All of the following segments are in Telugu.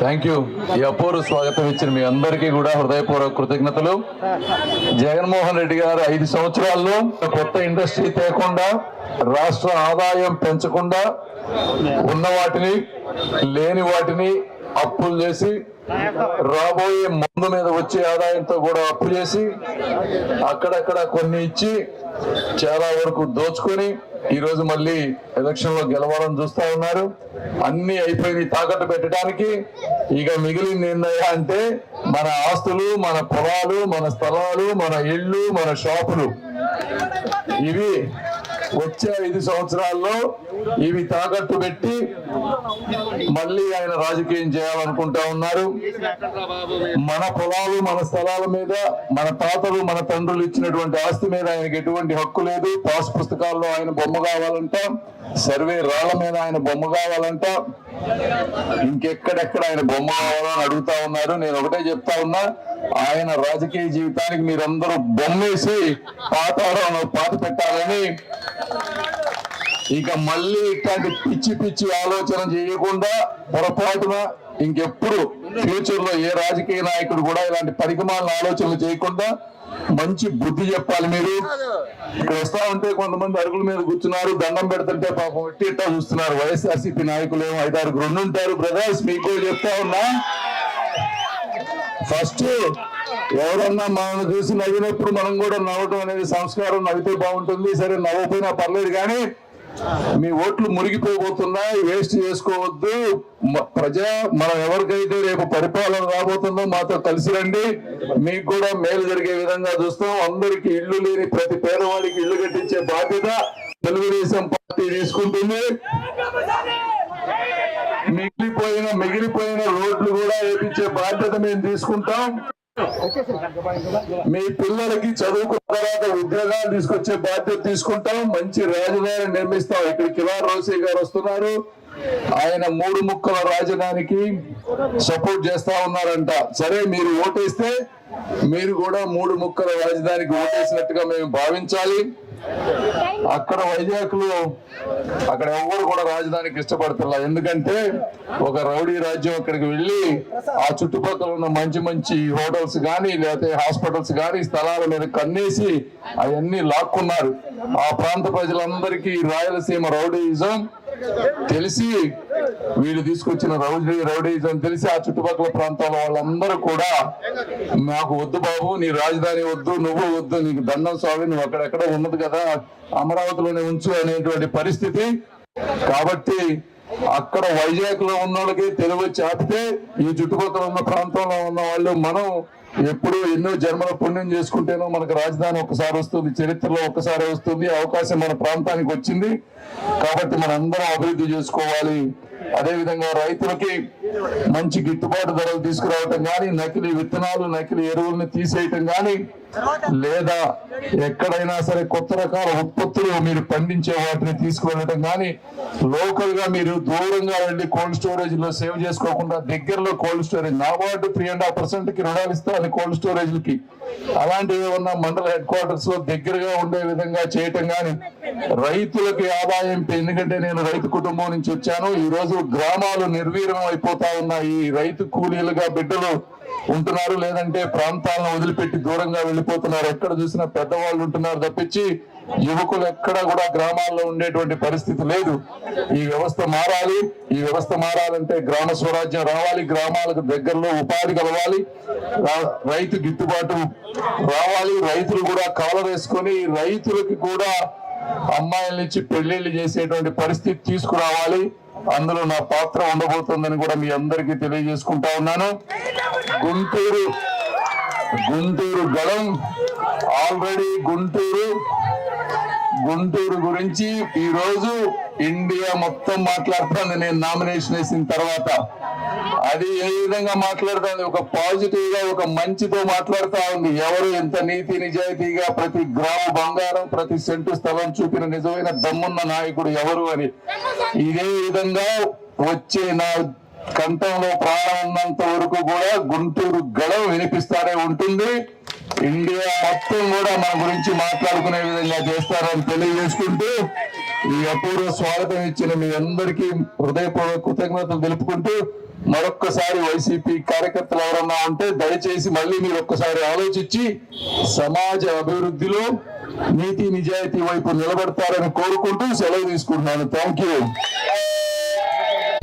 థ్యాంక్ యూ ఈ అపూర్వ స్వాగతం ఇచ్చిన మీ అందరికీ కూడా హృదయపూర్వక కృతజ్ఞతలు. జగన్మోహన్ రెడ్డి గారు ఐదు సంవత్సరాల్లో కొత్త ఇండస్ట్రీ తేకుండా రాష్ట్ర ఆదాయం పెంచకుండా ఉన్న వాటిని లేని వాటిని అప్పులు చేసి రాబోయే ముందు మీద వచ్చే ఆదాయంతో కూడా అప్పు చేసి అక్కడక్కడ కొన్ని ఇచ్చి చాలా వరకు దోచుకొని ఈ రోజు మళ్ళీ ఎలక్షన్లో గెలవాలని చూస్తా ఉన్నారు. అన్ని అయిపోయి తాకట్టు పెట్టడానికి. ఇక మిగిలింది ఏందయ్యా అంటే మన ఆస్తులు మన పొలాలు మన స్థలాలు మన ఇళ్ళు మన షాపులు. ఇవి వచ్చే ఐదు సంవత్సరాల్లో ఇవి తాకట్టు పెట్టి మళ్ళీ ఆయన రాజకీయం చేయాలనుకుంటా ఉన్నారు. మన పొలాలు మన స్థలాల మీద మన తాతలు మన తండ్రులు ఇచ్చినటువంటి ఆస్తి మీద ఆయనకి ఎటువంటి హక్కు లేదు. పాస్ పుస్తకాల్లో ఆయన బొమ్మ కావాలంట సర్వే రాళ్ళ మీద ఆయన బొమ్మ కావాలంట. ఇంకెక్కడెక్కడ ఆయన బొమ్మ కావాలని అడుగుతా ఉన్నారు. నేను ఒకటే చెప్తా ఉన్నా ఆయన రాజకీయ జీవితానికి మీరందరూ బొమ్మేసి పాత పాత పెట్టాలని. ఇక మళ్ళీ ఇట్లాంటి పిచ్చి పిచ్చి ఆలోచన చేయకుండా పొరపాటున ఇంకెప్పుడు ఫ్యూచర్లో ఏ రాజకీయ నాయకుడు కూడా ఇలాంటి పరికమాలను ఆలోచనలు చేయకుండా మంచి బుద్ధి చెప్పాలి మీరు. ఇక్కడ వస్తా ఉంటే కొంతమంది అరుగుల మీద కూర్చున్నారు దండం పెడుతుంటే పాపం ఎట్టి ఇట్టా చూస్తున్నారు. వైఎస్ఆర్సీపీ నాయకులు ఏమో ఐదారు రెండు ఉంటారు బ్రదర్స్ మీకు చెప్తా ఉన్నా. ఫస్ట్ ఎవరన్నా మనం చూసి నవ్వినప్పుడు మనం కూడా నవ్వటం అనేది సంస్కారం నవ్వితే బాగుంటుంది. సరే నవ్వకపోయినా పర్లేదు కానీ మీ ఓట్లు మురిగిపోబోతున్నా వేస్ట్ చేసుకోవద్దు. ప్రజా మనం ఎవరికైతే రేపు పరిపాలన రాబోతుందో మాతో కలిసి రండి. మీకు కూడా మేలు జరిగే విధంగా చూస్తాం. అందరికి ఇల్లు లేని ప్రతి పేదవాడికి ఇల్లు కట్టించే బాధ్యత తెలుగుదేశం పార్టీ తీసుకుంటుంది. మిగిలిపోయిన మిగిలిపోయిన రోడ్లు కూడా వేపించే బాధ్యత మేము తీసుకుంటాం. మీ పిల్లలకి చదువుకున్న తర్వాత ఉద్యోగాలు తీసుకొచ్చే బాధ్యత తీసుకుంటాం. మంచి రాజధాని నిర్మిస్తాం. ఇక్కడ కిలార్ రోసే గారు వస్తున్నారు. ఆయన మూడు ముక్కల రాజధానికి సపోర్ట్ చేస్తా ఉన్నారంట. సరే మీరు ఓటేస్తే మీరు కూడా మూడు ముక్కల రాజధానికి ఓటేసినట్టుగా మేము భావించాలి. అక్కడ వైజాగ్లో అక్కడ ఎవరు కూడా రాజధానికి ఇష్టపడతారు ఎందుకంటే ఒక రౌడీ రాజ్యం అక్కడికి వెళ్ళి ఆ చుట్టుపక్కల ఉన్న మంచి మంచి హోటల్స్ కానీ లేకపోతే హాస్పిటల్స్ కానీ స్థలాల మీద కన్నేసి అవన్నీ లాక్కున్నారు. ఆ ప్రాంత ప్రజలందరికీ రాయలసీమ రౌడీయిజం తెలిసి వీళ్ళు తీసుకొచ్చిన రౌడీ అని తెలిసి ఆ చుట్టుపక్కల ప్రాంతాల వాళ్ళందరూ కూడా నాకు వద్దు బాబు నీ రాజధాని వద్దు నువ్వు వద్దు నీకు దండం స్వామి నువ్వు అక్కడెక్కడ ఉన్నది కదా అమరావతిలోనే ఉంచు అనేటువంటి పరిస్థితి. కాబట్టి అక్కడ వైజాగ్లో ఉన్న వాళ్ళకి తెలుగు చాపితే ఈ చుట్టుపక్కల ఉన్న ప్రాంతంలో ఉన్న వాళ్ళు మనం ఎప్పుడు ఎన్నో జన్మల పుణ్యం చేసుకుంటేనో మనకు రాజధాని ఒక్కసారి వస్తుంది చరిత్రలో ఒక్కసారి వస్తుంది అవకాశం మన ప్రాంతానికి వచ్చింది. కాబట్టి మనందరం అభివృద్ధి చేసుకోవాలి. అదే విధంగా రైతులకి మంచి గిట్టుబాటు ధరలు తీసుకురావటం కానీ నకిలీ విత్తనాలు నకిలీ ఎరువుల్ని తీసేయటం కానీ లేదా ఎక్కడైనా సరే కొత్త రకాల ఉత్పత్తులు మీరు పండించే వాటిని తీసుకువెళ్ళటం కానీ లోకల్గా మీరు దూరంగా వెళ్ళి కోల్డ్ స్టోరేజ్లో సేవ్ చేసుకోకుండా దగ్గరలో cold storage NABARD three and half పర్సెంట్కి రుణాలు ఇస్తాను కోల్డ్ స్టోరేజ్కి అలాంటివి ఏమన్నా మండల హెడ్ క్వార్టర్స్లో దగ్గరగా ఉండే విధంగా చేయటం కానీ రైతులకి ఆదాయం ఎందుకంటే నేను రైతు కుటుంబం నుంచి వచ్చాను ఈ రోజు గ్రామాలు నిర్వీర్యం అయిపోతా ఉన్నాయి రైతు కూలీలుగా బిడ్డలు ఉంటున్నారు లేదంటే ప్రాంతాలను వదిలిపెట్టి దూరంగా వెళ్ళిపోతున్నారు. ఎక్కడ చూసినా పెద్దవాళ్ళు ఉంటున్నారు తప్పించి యువకులు ఎక్కడ కూడా గ్రామాల్లో ఉండేటువంటి పరిస్థితి లేదు. ఈ వ్యవస్థ మారాలి. ఈ వ్యవస్థ మారాలంటే గ్రామ స్వరాజ్యం రావాలి. గ్రామాలకు దగ్గరలో ఉపాధి కలవాలి. రా- రైతు గిట్టుబాటు రావాలి. రైతులు కూడా కాలవేసుకొని రైతులకి కూడా అమ్మాయిల నుంచి పెళ్ళిళ్ళు చేసేటువంటి పరిస్థితి తీసుకురావాలి. అందులో నా పాత్ర ఉండబోతుందని కూడా మీ అందరికీ తెలియజేసుకుంటా ఉన్నాను. గుంటూరు గుంటూరు గళం ఆల్రెడీ గుంటూరు గుంటూరు గురించి ఈరోజు ఇండియా మొత్తం మాట్లాడుతుంది. నేను నామినేషన్ వేసిన తర్వాత అది ఏ విధంగా మాట్లాడుతుంది? ఒక పాజిటివ్గా ఒక మంచితో మాట్లాడుతా ఉంది. ఎవరు ఎంత నీతి నిజాయితీగా ప్రతి గ్రామ బంగారం ప్రతి సెంటు స్థలం చూపిన నిజమైన దమ్మున్న నాయకుడు ఎవరు అని? ఇదే విధంగా వచ్చే నా కంఠంలో ప్రాణం ఉన్నంత వరకు కూడా గుంటూరు గడవ వినిపిస్తారే ఉంటుంది. ఇండియా మొత్తం కూడా మన గురించి మాట్లాడుకునే విధంగా చేస్తారని తెలియజేసుకుంటూ ఈ అపూర్వ స్వాగతం ఇచ్చిన మీ అందరికీ హృదయపూర్వక కృతజ్ఞతలు తెలుపుకుంటూ మరొక్కసారి వైసీపీ కార్యకర్తలు ఎవరన్నా ఉంటే దయచేసి మళ్ళీ మీరు ఒక్కసారి ఆలోచించి సమాజ అభివృద్ధిలో నీతి నిజాయితీ వైపు నిలబడతారని కోరుకుంటూ సెలవు తీసుకుంటున్నాను. Thank you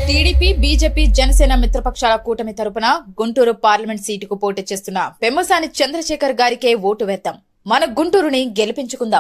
TDP BJP Janasena మిత్రపక్షాల కూటమి తరపున గుంటూరు పార్లమెంట్ సీటుకు పోటీ చేస్తున్న పెమ్మసాని చంద్రశేఖర్ గారికే ఓటు వేద్దాం. మన గుంటూరుని గెలిపించుకుందాం.